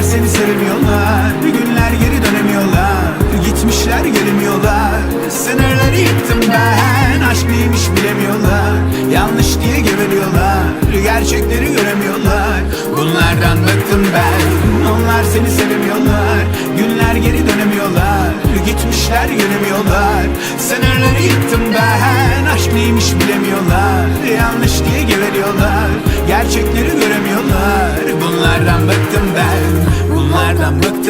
Onlar seni sevmiyorlar. Günler geri dönemiyorlar. Gitmişler gelemiyorlar. Sınırları yıktım ben. Aşk neymiş bilemiyorlar. Yanlış diye geveliyorlar Gerçekleri göremiyorlar. Bunlardan bıktım ben. Onlar seni sevmiyorlar. Günler geri dönemiyorlar. Gitmişler gelemiyorlar. Sınırları yıktım ben. Aşk neymiş bilemiyorlar. Yanlış diye geveliyorlar Gerçekleri göremiyorlar. Bunlardan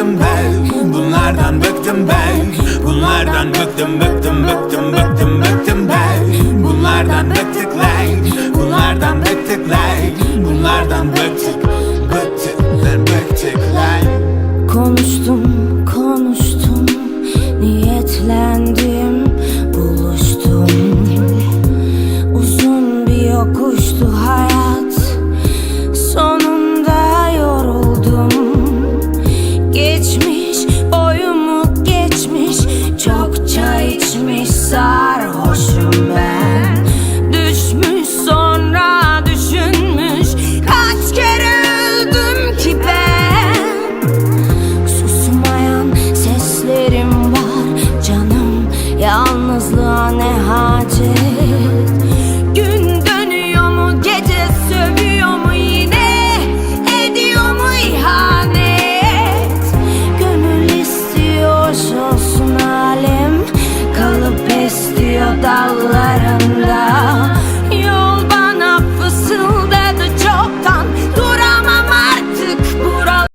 bıktım ben. Bunlardan bıktım ben. Bunlardan bıktım bıktım bıktım bıktım bıktım ben. Bunlardan bıktık lan. Bunlardan bıktık lan. Bunlardan bıktık Bıktık lan bıktık lan. Konuştum, konuştum, niyetlendim, buluştum. Uzun bir yokuştu hayat, çay içmiş sarhoşum ben. Düşmüş sonra düşünmüş, kaç kere öldüm ki ben. Susmayan seslerim var canım Yalnızlığa ne hacet